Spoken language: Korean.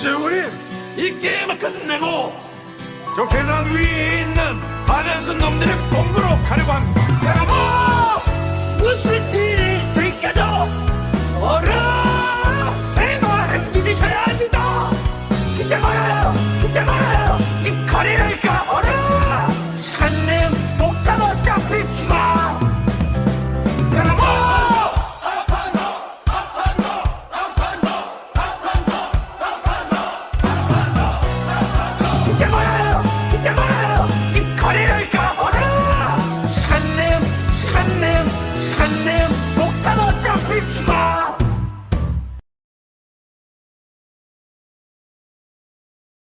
이재훈님 이 게임을 끝내고 저 계단 위에 있는 반에서 놈들의 본부로 가려고 합니다. 여러분 무슨 일이 있으니까요 어라 생활을 믿으셔야 합니다. 그때 말아요.